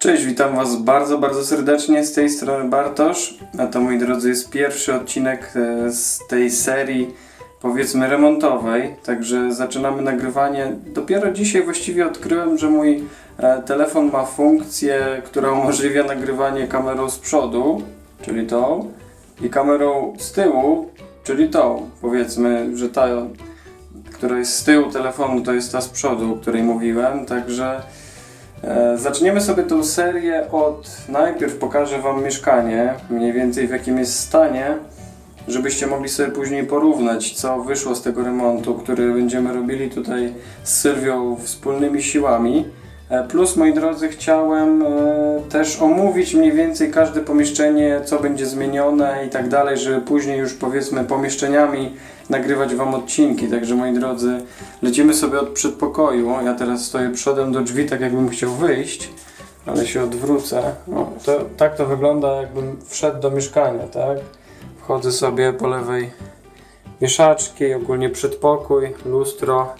Cześć, witam Was bardzo, bardzo serdecznie. Z tej strony Bartosz. A to, moi drodzy, jest pierwszy odcinek e, z tej serii, powiedzmy, remontowej. Także zaczynamy nagrywanie. Dopiero dzisiaj właściwie odkryłem, że mój e, telefon ma funkcję, która umożliwia nagrywanie kamerą z przodu, czyli tą, i kamerą z tyłu, czyli tą. Powiedzmy, że ta, która jest z tyłu telefonu, to jest ta z przodu, o której mówiłem. Także. E, Zaczniemy sobie tą serię od. Najpierw pokażę Wam mieszkanie, mniej więcej w jakim jest stanie, żebyście mogli sobie później porównać, co wyszło z tego remontu, który będziemy robili tutaj z Sylwią wspólnymi siłami. E, Plus, moi drodzy, chciałem e, też omówić mniej więcej każde pomieszczenie, co będzie zmienione i tak dalej, żeby później już powiedzmy pomieszczeniami nagrywać Wam odcinki. Także, moi drodzy, lecimy sobie od przedpokoju. Ja teraz stoję przodem do drzwi, tak jakbym chciał wyjść, ale się odwrócę. O, to, tak to wygląda, jakbym wszedł do mieszkania, tak? Wchodzę sobie po lewej wieszaczki, ogólnie przedpokój, lustro,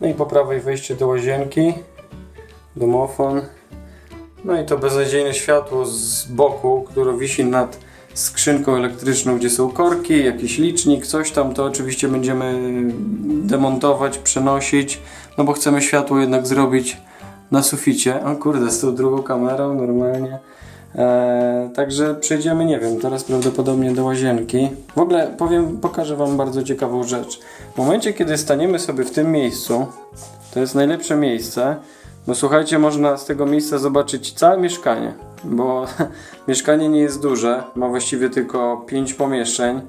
no i po prawej wejście do łazienki, domofon. No i to beznadziejne światło z boku, które wisi nad skrzynką elektryczną, gdzie są korki, jakiś licznik, coś tam, to oczywiście będziemy demontować, przenosić, no bo chcemy światło jednak zrobić na suficie. O kurde, z tą drugą kamerą normalnie. Eee, także przejdziemy, nie wiem, teraz prawdopodobnie do łazienki. W ogóle powiem, pokażę Wam bardzo ciekawą rzecz. W momencie, kiedy staniemy sobie w tym miejscu, to jest najlepsze miejsce, bo słuchajcie, można z tego miejsca zobaczyć całe mieszkanie, bo mieszkanie nie jest duże, ma właściwie tylko 5 pomieszczeń.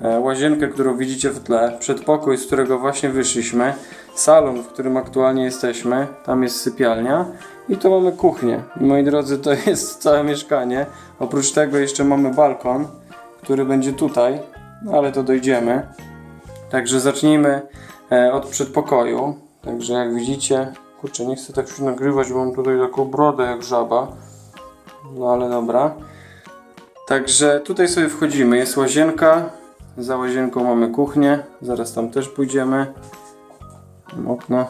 E, Łazienkę, którą widzicie w tle, przedpokój, z którego właśnie wyszliśmy, salon, w którym aktualnie jesteśmy, tam jest sypialnia i tu mamy kuchnię. I moi drodzy, to jest całe mieszkanie. Oprócz tego jeszcze mamy balkon, który będzie tutaj, no ale to dojdziemy. Także zacznijmy e, od przedpokoju. Także jak widzicie, kurczę, nie chcę tak już nagrywać, bo mam tutaj taką brodę jak żaba. No ale dobra. Także tutaj sobie wchodzimy. Jest łazienka. Za łazienką mamy kuchnię. Zaraz tam też pójdziemy. Mam Okno.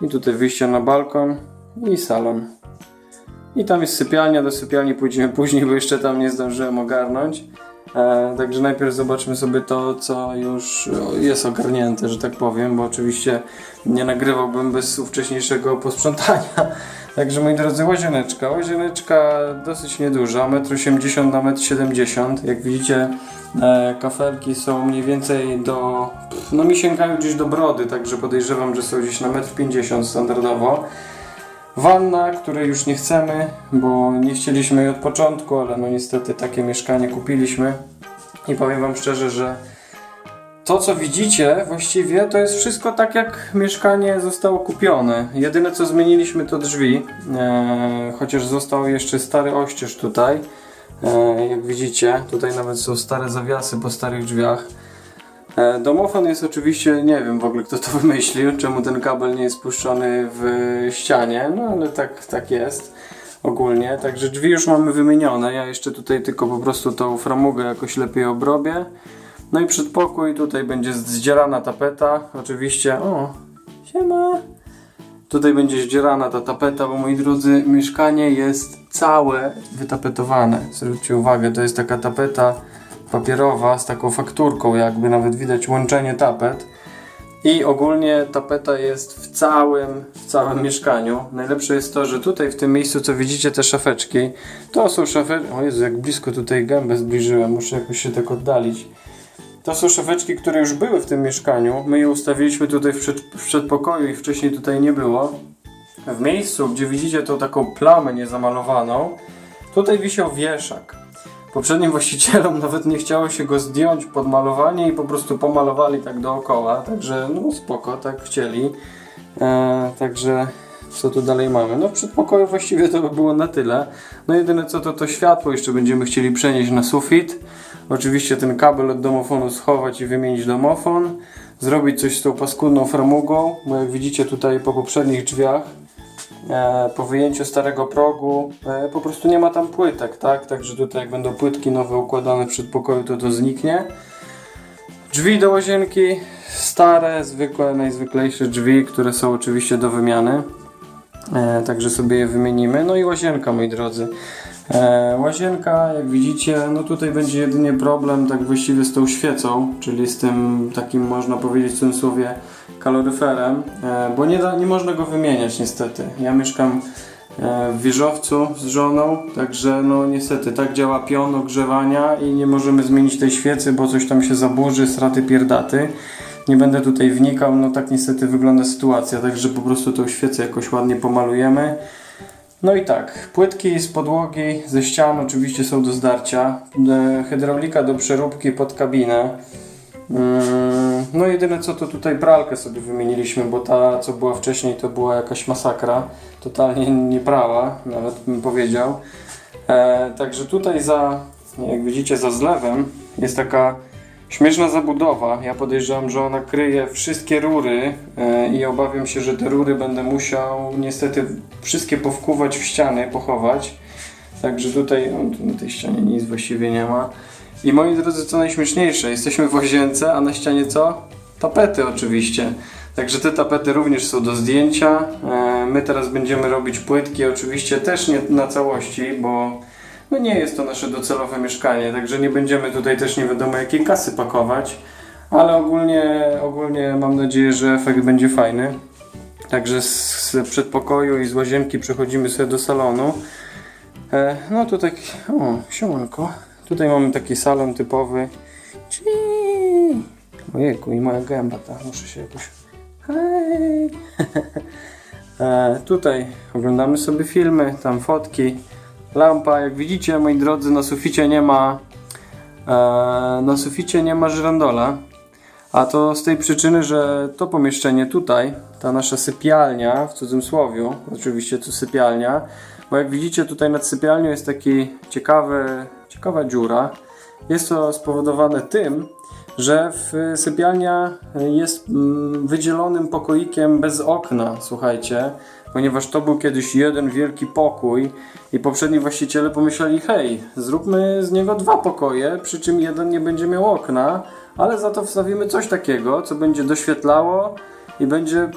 I tutaj wyjście na balkon i salon. I tam jest sypialnia. Do sypialni pójdziemy później, bo jeszcze tam nie zdążyłem ogarnąć. E, także najpierw zobaczmy sobie to, co już o, jest ogarnięte, że tak powiem, bo oczywiście nie nagrywałbym bez wcześniejszego posprzątania. Także moi drodzy, łazieneczka. Łazieneczka dosyć nieduża, 1,80 m na 1,70 m. Jak widzicie, e, kafelki są mniej więcej do. No mi sięgają gdzieś do brody, także podejrzewam, że są gdzieś na 1,50 m standardowo. Wanna, której już nie chcemy, bo nie chcieliśmy jej od początku, ale no niestety takie mieszkanie kupiliśmy. I powiem Wam szczerze, że to co widzicie właściwie to jest wszystko tak jak mieszkanie zostało kupione. Jedyne co zmieniliśmy to drzwi, e, chociaż został jeszcze stary oścież tutaj. E, jak widzicie, tutaj nawet są stare zawiasy po starych drzwiach. E, Domofon jest oczywiście, nie wiem w ogóle kto to wymyślił, czemu ten kabel nie jest puszczony w ścianie, no ale tak, tak jest ogólnie. Także drzwi już mamy wymienione, ja jeszcze tutaj tylko po prostu tą framugę jakoś lepiej obrobię. No i przedpokój, tutaj będzie zdzierana tapeta, oczywiście, o, siema. Tutaj będzie zdzierana ta tapeta, bo moi drodzy, mieszkanie jest całe wytapetowane. Zwróćcie uwagę, to jest taka tapeta papierowa z taką fakturką, jakby nawet widać łączenie tapet. I ogólnie tapeta jest w całym, w całym mieszkaniu. Najlepsze jest to, że tutaj w tym miejscu, co widzicie, te szafeczki, to są szafeczki. O Jezu, jak blisko tutaj gębę zbliżyłem, muszę jakoś się tak oddalić. To są szafeczki, które już były w tym mieszkaniu. My je ustawiliśmy tutaj w, przed, w przedpokoju i wcześniej tutaj nie było. W miejscu, gdzie widzicie tą taką plamę niezamalowaną, tutaj wisiał wieszak. Poprzednim właścicielom nawet nie chciało się go zdjąć pod malowanie i po prostu pomalowali tak dookoła. Także no spoko, tak chcieli. E, także co tu dalej mamy? No w przedpokoju właściwie to by było na tyle. No jedyne co to to światło jeszcze będziemy chcieli przenieść na sufit. Oczywiście ten kabel od domofonu schować i wymienić domofon. Zrobić coś z tą paskudną framugą, bo jak widzicie tutaj po poprzednich drzwiach po wyjęciu starego progu e, po prostu nie ma tam płytek, tak? Także tutaj jak będą płytki nowe układane w przedpokoju to to zniknie. Drzwi do łazienki stare, zwykłe, najzwyklejsze drzwi, które są oczywiście do wymiany. E, także sobie je wymienimy. No i łazienka, moi drodzy. E, łazienka, jak widzicie, no tutaj będzie jedynie problem tak właściwie z tą świecą, czyli z tym takim, można powiedzieć w cudzysłowie, kaloryferem, e, bo nie, da, nie można go wymieniać niestety. Ja mieszkam e, w wieżowcu z żoną, także no niestety tak działa pion ogrzewania i nie możemy zmienić tej świecy, bo coś tam się zaburzy, straty pierdaty. Nie będę tutaj wnikał, no tak niestety wygląda sytuacja, także po prostu tą świecę jakoś ładnie pomalujemy. No i tak, płytki z podłogi, ze ścian oczywiście są do zdarcia, e, hydraulika do przeróbki pod kabinę. Mm, No jedyne co to tutaj pralkę sobie wymieniliśmy, bo ta co była wcześniej to była jakaś masakra, totalnie nie prała, nawet bym powiedział. E, także tutaj za, jak widzicie za zlewem jest taka śmieszna zabudowa. Ja podejrzewam, że ona kryje wszystkie rury e, i obawiam się, że te rury będę musiał niestety wszystkie powkuwać w ściany, pochować. Także tutaj, no, tu na tej ścianie nic właściwie nie ma. I moi drodzy, co najśmieszniejsze, jesteśmy w łazience, a na ścianie co? Tapety oczywiście. Także te tapety również są do zdjęcia. E, My teraz będziemy robić płytki, oczywiście też nie na całości, bo no nie jest to nasze docelowe mieszkanie, także nie będziemy tutaj też nie wiadomo jakiej kasy pakować, ale ogólnie, ogólnie mam nadzieję, że efekt będzie fajny. Także z z przedpokoju i z łazienki przechodzimy sobie do salonu. E, no tutaj, o, siemanko. Tutaj mamy taki salon typowy. Ojejku, i moja gęba, tak, muszę się jakoś... Hej! e, tutaj oglądamy sobie filmy, tam fotki. Lampa, jak widzicie, moi drodzy, na suficie nie ma e, na suficie nie ma żyrandola. A to z tej przyczyny, że to pomieszczenie tutaj, ta nasza sypialnia, w cudzysłowie, oczywiście to sypialnia, bo jak widzicie tutaj nad sypialnią jest taki ciekawy, ciekawa dziura. Jest to spowodowane tym, że w sypialnia jest mm, wydzielonym pokoikiem bez okna, słuchajcie, ponieważ to był kiedyś jeden wielki pokój i poprzedni właściciele pomyśleli, hej, zróbmy z niego dwa pokoje, przy czym jeden nie będzie miał okna, ale za to wstawimy coś takiego, co będzie doświetlało i będzie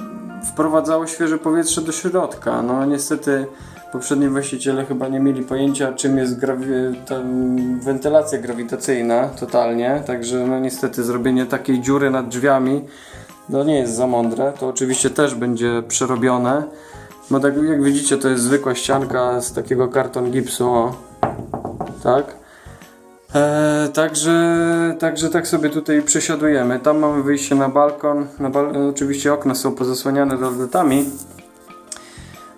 wprowadzało świeże powietrze do środka. No niestety poprzedni właściciele chyba nie mieli pojęcia czym jest grawi- wentylacja grawitacyjna totalnie, także no niestety zrobienie takiej dziury nad drzwiami no nie jest za mądre. To oczywiście też będzie przerobione. No tak jak widzicie to jest zwykła ścianka z takiego karton gipsu, o. tak. E, także, także tak sobie tutaj przesiadujemy. Tam mamy wyjście na balkon. Na bal- oczywiście okna są pozasłaniane lodetami.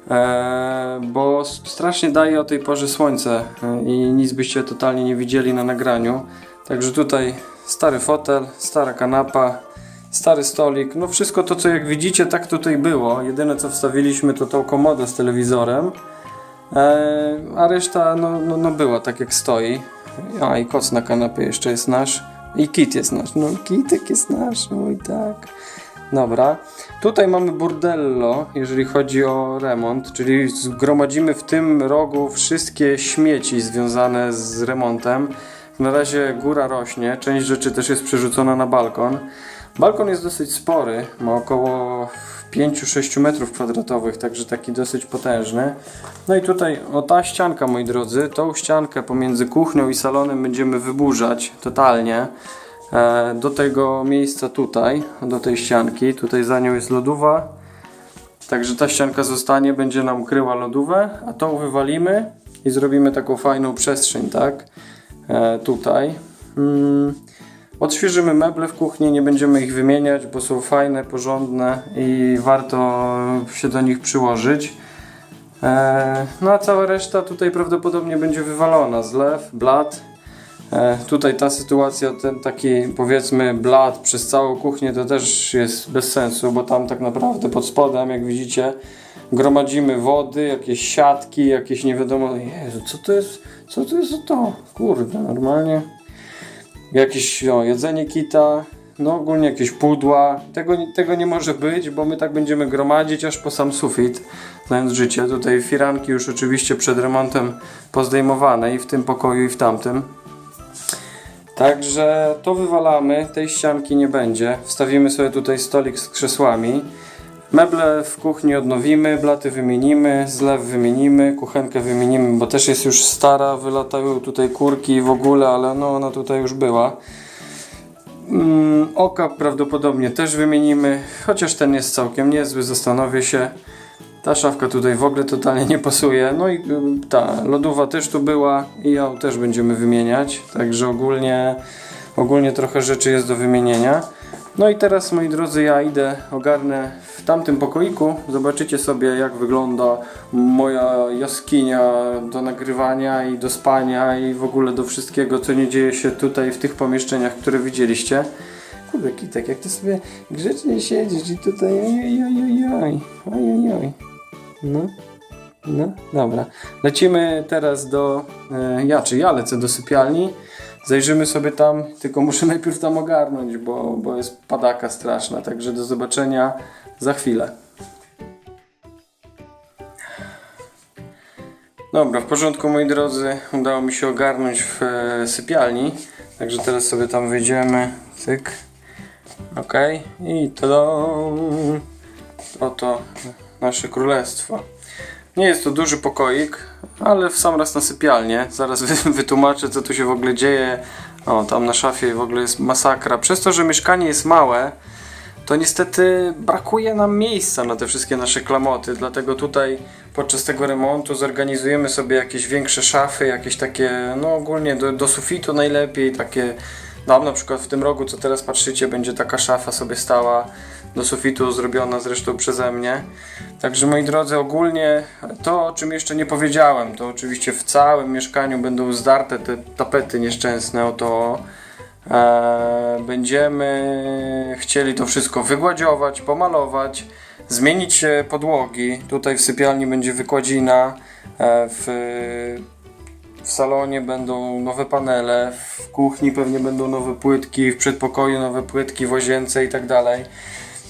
E, bo strasznie daje o tej porze słońce e, i nic byście totalnie nie widzieli na nagraniu. Także tutaj stary fotel, stara kanapa, stary stolik. No wszystko to, co jak widzicie, tak tutaj było. Jedyne co wstawiliśmy to tą komodę z telewizorem. E, a reszta no, no, no była tak jak stoi. A i koc na kanapie jeszcze jest nasz. I kit jest nasz. No kitek jest nasz, oj tak. Dobra. Tutaj mamy burdello, jeżeli chodzi o remont, czyli zgromadzimy w tym rogu wszystkie śmieci związane z remontem. Na razie góra rośnie, część rzeczy też jest przerzucona na balkon. Balkon jest dosyć spory, ma około 5-6 metrów kwadratowych, także taki dosyć potężny. No i tutaj, o ta ścianka, moi drodzy, tą ściankę pomiędzy kuchnią i salonem będziemy wyburzać totalnie do tego miejsca tutaj, do tej ścianki. Tutaj za nią jest lodówa, także ta ścianka zostanie, będzie nam kryła lodówę, a tą wywalimy i zrobimy taką fajną przestrzeń, tak? E, tutaj. Mm. Odświeżymy meble w kuchni, nie będziemy ich wymieniać, bo są fajne, porządne i warto się do nich przyłożyć. E, no a cała reszta tutaj prawdopodobnie będzie wywalona. Zlew, blat. E, tutaj ta sytuacja, ten taki powiedzmy blat przez całą kuchnię to też jest bez sensu, bo tam tak naprawdę pod spodem, jak widzicie, gromadzimy wody, jakieś siatki, jakieś nie wiadomo. Jezu, co to jest? Co to jest to? Kurde, normalnie jakieś o, jedzenie kita, no ogólnie jakieś pudła. Tego, tego nie może być, bo my tak będziemy gromadzić aż po sam sufit, znając życie. Tutaj firanki już oczywiście przed remontem pozdejmowane i w tym pokoju i w tamtym. Także to wywalamy, tej ścianki nie będzie. Wstawimy sobie tutaj stolik z krzesłami. Meble w kuchni odnowimy, blaty wymienimy, zlew wymienimy, kuchenkę wymienimy, bo też jest już stara, wylatały tutaj kurki i w ogóle, ale no ona tutaj już była. Mm, oka prawdopodobnie też wymienimy, chociaż ten jest całkiem niezły, zastanowię się. Ta szafka tutaj w ogóle totalnie nie pasuje. No i ta lodowa też tu była i ją też będziemy wymieniać. Także ogólnie, ogólnie trochę rzeczy jest do wymienienia. No i teraz moi drodzy ja idę, ogarnę w tamtym pokoiku. Zobaczycie sobie jak wygląda moja jaskinia do nagrywania i do spania i w ogóle do wszystkiego co nie dzieje się tutaj w tych pomieszczeniach, które widzieliście. Kurde Kitek, jak ty sobie grzecznie siedzisz i tutaj. No, no, dobra. Lecimy teraz do, e, ja czy ja lecę do sypialni. Zajrzymy sobie tam, tylko muszę najpierw tam ogarnąć, bo, bo jest padaka straszna, także do zobaczenia za chwilę. Dobra, w porządku moi drodzy, udało mi się ogarnąć w e, sypialni, także teraz sobie tam wyjdziemy, cyk, ok, i to oto nasze królestwo. Nie jest to duży pokoik, ale w sam raz na sypialnię. Zaraz wy- wytłumaczę, co tu się w ogóle dzieje. O, tam na szafie w ogóle jest masakra. Przez to, że mieszkanie jest małe, to niestety brakuje nam miejsca na te wszystkie nasze klamoty. Dlatego tutaj podczas tego remontu zorganizujemy sobie jakieś większe szafy, jakieś takie, no ogólnie do, do sufitu najlepiej, takie. Tam na przykład w tym rogu, co teraz patrzycie, będzie taka szafa sobie stała do sufitu, zrobiona zresztą przeze mnie. Także moi drodzy, ogólnie to, o czym jeszcze nie powiedziałem, to oczywiście w całym mieszkaniu będą zdarte te tapety nieszczęsne o to. E, będziemy chcieli to wszystko wygładziować, pomalować, zmienić podłogi. Tutaj w sypialni będzie wykładzina, e, w, w salonie będą nowe panele, w kuchni pewnie będą nowe płytki, w przedpokoju nowe płytki, w łazience i tak dalej.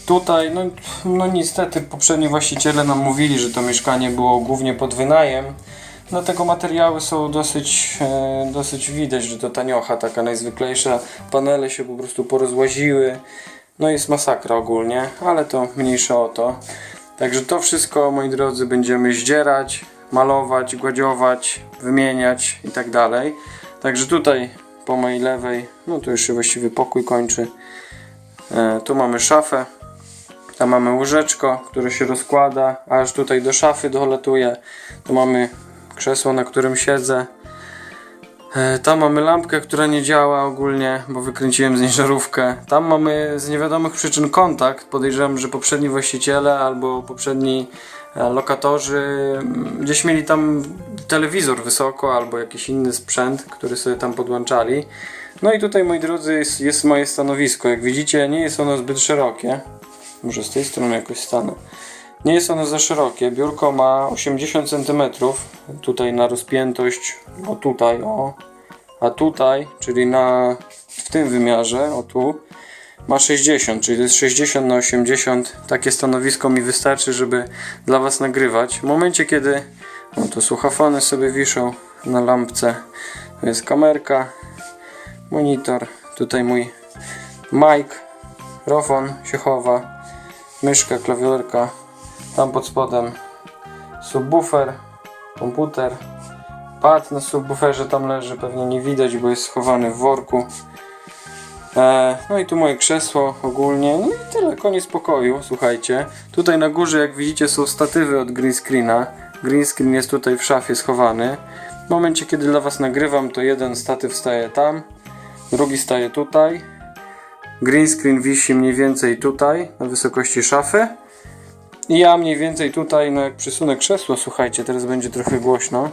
Tutaj, no, no niestety poprzedni właściciele nam mówili, że to mieszkanie było głównie pod wynajem. Dlatego materiały są dosyć, e, dosyć widać, że to taniocha taka najzwyklejsza. Panele się po prostu porozłaziły. No jest masakra ogólnie, ale to mniejsza o to. Także to wszystko, moi drodzy, będziemy zdzierać, malować, gładziować, wymieniać i tak dalej. Także tutaj po mojej lewej, no to już się właściwie pokój kończy. E, tu mamy szafę. Tam mamy łyżeczko, które się rozkłada, aż tutaj do szafy dolatuje. Tu mamy krzesło, na którym siedzę. E, Tam mamy lampkę, która nie działa ogólnie, bo wykręciłem z niej żarówkę. Tam mamy z niewiadomych przyczyn kontakt. Podejrzewam, że poprzedni właściciele albo poprzedni e, lokatorzy mm, gdzieś mieli tam telewizor wysoko albo jakiś inny sprzęt, który sobie tam podłączali. No i tutaj, moi drodzy, jest, jest moje stanowisko. Jak widzicie, nie jest ono zbyt szerokie. Może z tej strony jakoś stanę. Nie jest ono za szerokie. Biurko ma 80 cm. Tutaj na rozpiętość, o tutaj, o. A tutaj, czyli na w tym wymiarze, o tu, ma 60, czyli to jest 60 na 80. Takie stanowisko mi wystarczy, żeby dla Was nagrywać. W momencie, kiedy no to słuchafony sobie wiszą na lampce, to jest kamerka, monitor, tutaj mój mic, mikrofon się chowa, myszka, klawiaturka, tam pod spodem subwoofer, komputer, pad na subwooferze tam leży, pewnie nie widać, bo jest schowany w worku. E, no i tu moje krzesło ogólnie, no i tyle, koniec pokoju, słuchajcie. Tutaj na górze, jak widzicie, są statywy od green screena. Green screen jest tutaj w szafie schowany. W momencie, kiedy dla Was nagrywam, to jeden statyw staje tam, drugi staje tutaj. Green screen wisi mniej więcej tutaj, na wysokości szafy. I ja mniej więcej tutaj, no jak przysunę krzesło, słuchajcie, teraz będzie trochę głośno.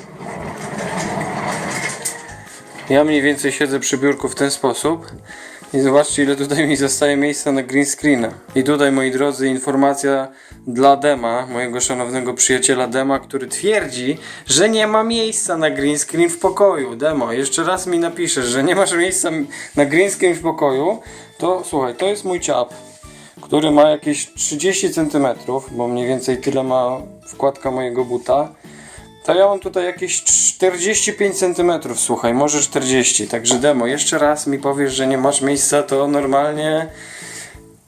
Ja mniej więcej siedzę przy biurku w ten sposób. I zobaczcie, ile tutaj mi zostaje miejsca na green screena. I tutaj, moi drodzy, informacja dla Dema, mojego szanownego przyjaciela Dema, który twierdzi, że nie ma miejsca na green screen w pokoju. Demo, jeszcze raz mi napiszesz, że nie masz miejsca na green screen w pokoju, to słuchaj, to jest mój ciap, który ma jakieś 30 cm, bo mniej więcej tyle ma wkładka mojego buta. To ja mam tutaj jakieś 45 cm, słuchaj, może 40. Także demo, jeszcze raz mi powiesz, że nie masz miejsca, to normalnie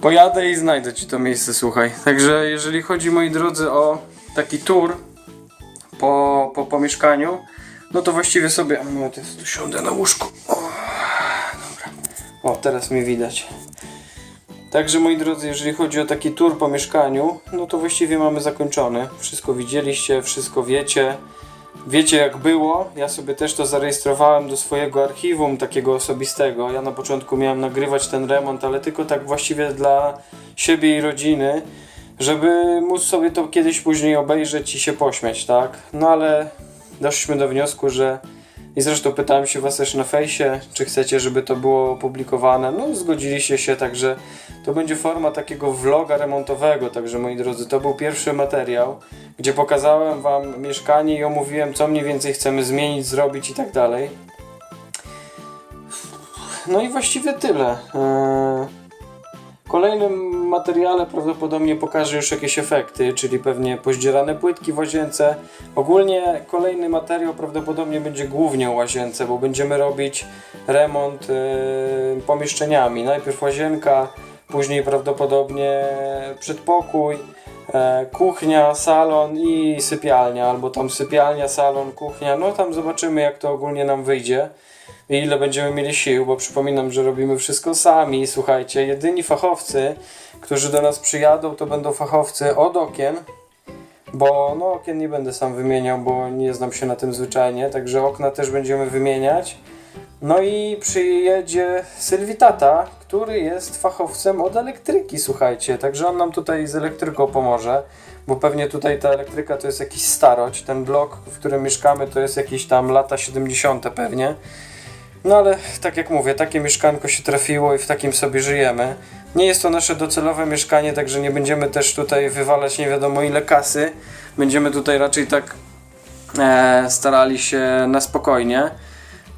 Pojadę i znajdę ci to miejsce, słuchaj. Także jeżeli chodzi, moi drodzy, o taki tour po, po, po mieszkaniu, no to właściwie sobie... No, to jest, tu siądę na łóżku. O, dobra. O, teraz mnie widać. Także moi drodzy, jeżeli chodzi o taki tour po mieszkaniu, no to właściwie mamy zakończony. Wszystko widzieliście, wszystko wiecie. Wiecie jak było. Ja sobie też to zarejestrowałem do swojego archiwum takiego osobistego. Ja na początku miałem nagrywać ten remont, ale tylko tak właściwie dla siebie i rodziny, żeby móc sobie to kiedyś później obejrzeć i się pośmiać, tak? No ale doszliśmy do wniosku, że i zresztą pytałem się was też na fejsie, czy chcecie, żeby to było opublikowane. No, zgodziliście się, także to będzie forma takiego vloga remontowego. Także moi drodzy, to był pierwszy materiał, gdzie pokazałem wam mieszkanie i omówiłem, co mniej więcej chcemy zmienić, zrobić i tak dalej. No i właściwie tyle. Eee, kolejnym materiale prawdopodobnie pokażę już jakieś efekty, czyli pewnie pozdzierane płytki w łazience. Ogólnie kolejny materiał prawdopodobnie będzie głównie o łazience, bo będziemy robić remont e, pomieszczeniami. Najpierw łazienka, później prawdopodobnie przedpokój, e, kuchnia, salon i sypialnia, albo tam sypialnia, salon, kuchnia. No tam zobaczymy jak to ogólnie nam wyjdzie i ile będziemy mieli sił, bo przypominam, że robimy wszystko sami. Słuchajcie, jedyni fachowcy, którzy do nas przyjadą, to będą fachowcy od okien, bo no okien nie będę sam wymieniał, bo nie znam się na tym zwyczajnie, także okna też będziemy wymieniać. No i przyjedzie Sylwitata, który jest fachowcem od elektryki, słuchajcie, także on nam tutaj z elektryką pomoże, bo pewnie tutaj ta elektryka to jest jakiś starość, ten blok, w którym mieszkamy to jest jakieś tam lata 70 pewnie. No ale tak jak mówię, takie mieszkanko się trafiło i w takim sobie żyjemy. Nie jest to nasze docelowe mieszkanie, także nie będziemy też tutaj wywalać nie wiadomo ile kasy. Będziemy tutaj raczej tak e, starali się na spokojnie.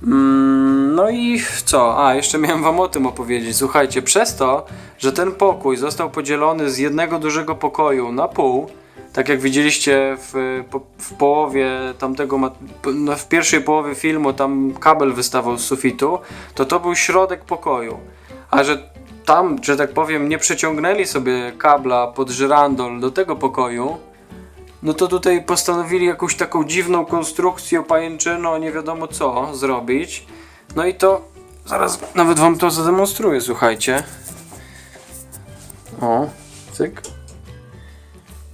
Mm, no i co? A, jeszcze miałem wam o tym opowiedzieć. Słuchajcie, przez to, że ten pokój został podzielony z jednego dużego pokoju na pół, tak jak widzieliście w, w połowie tamtego, no w pierwszej połowie filmu tam kabel wystawał z sufitu, to to był środek pokoju. A że tam, że tak powiem, nie przeciągnęli sobie kabla pod żyrandol do tego pokoju, no to tutaj postanowili jakąś taką dziwną konstrukcję, pajęczyną, nie wiadomo co zrobić. No i to zaraz nawet wam to zademonstruję, słuchajcie. O, cyk.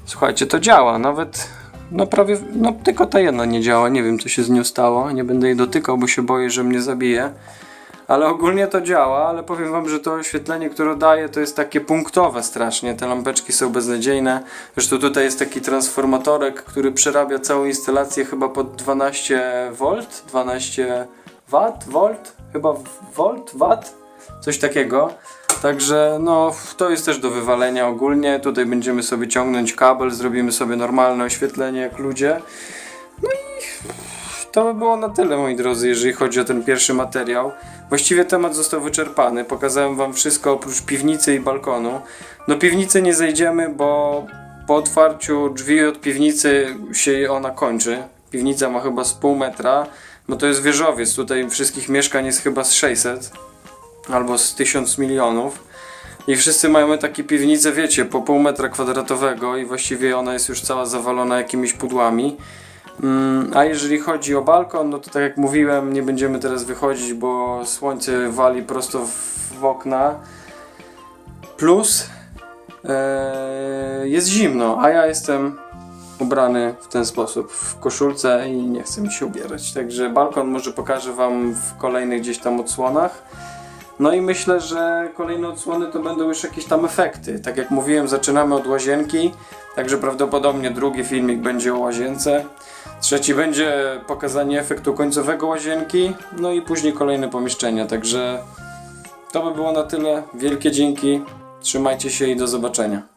Słuchajcie, to działa, nawet no prawie, no tylko ta jedna nie działa, nie wiem co się z nią stało, nie będę jej dotykał, bo się boję, że mnie zabije. Ale ogólnie to działa, ale powiem wam, że to oświetlenie, które daje, to jest takie punktowe strasznie. Te lampeczki są beznadziejne. Zresztą tutaj jest taki transformatorek, który przerabia całą instalację chyba pod 12 V, 12 W, volt, chyba volt, watt, coś takiego. Także no, to jest też do wywalenia ogólnie. Tutaj będziemy sobie ciągnąć kabel, zrobimy sobie normalne oświetlenie jak ludzie. No i to by było na tyle, moi drodzy, jeżeli chodzi o ten pierwszy materiał. Właściwie temat został wyczerpany. Pokazałem wam wszystko oprócz piwnicy i balkonu. Do piwnicy nie zejdziemy, bo po otwarciu drzwi od piwnicy się ona kończy. Piwnica ma chyba z pół metra, bo to jest wieżowiec. Tutaj wszystkich mieszkań jest chyba z 600 albo z 1000 milionów. I wszyscy mają takie piwnice, wiecie, po pół metra kwadratowego i właściwie ona jest już cała zawalona jakimiś pudłami. Mm, A jeżeli chodzi o balkon, no to tak jak mówiłem, nie będziemy teraz wychodzić, bo słońce wali prosto w okna. Plus e, jest zimno, a ja jestem ubrany w ten sposób, w koszulce i nie chcę mi się ubierać. Także balkon może pokażę Wam w kolejnych gdzieś tam odsłonach. No i myślę, że kolejne odsłony to będą już jakieś tam efekty. Tak jak mówiłem, zaczynamy od łazienki, także prawdopodobnie drugi filmik będzie o łazience. Trzeci będzie pokazanie efektu końcowego łazienki, no i później kolejne pomieszczenia. Także to by było na tyle. Wielkie dzięki, trzymajcie się i do zobaczenia.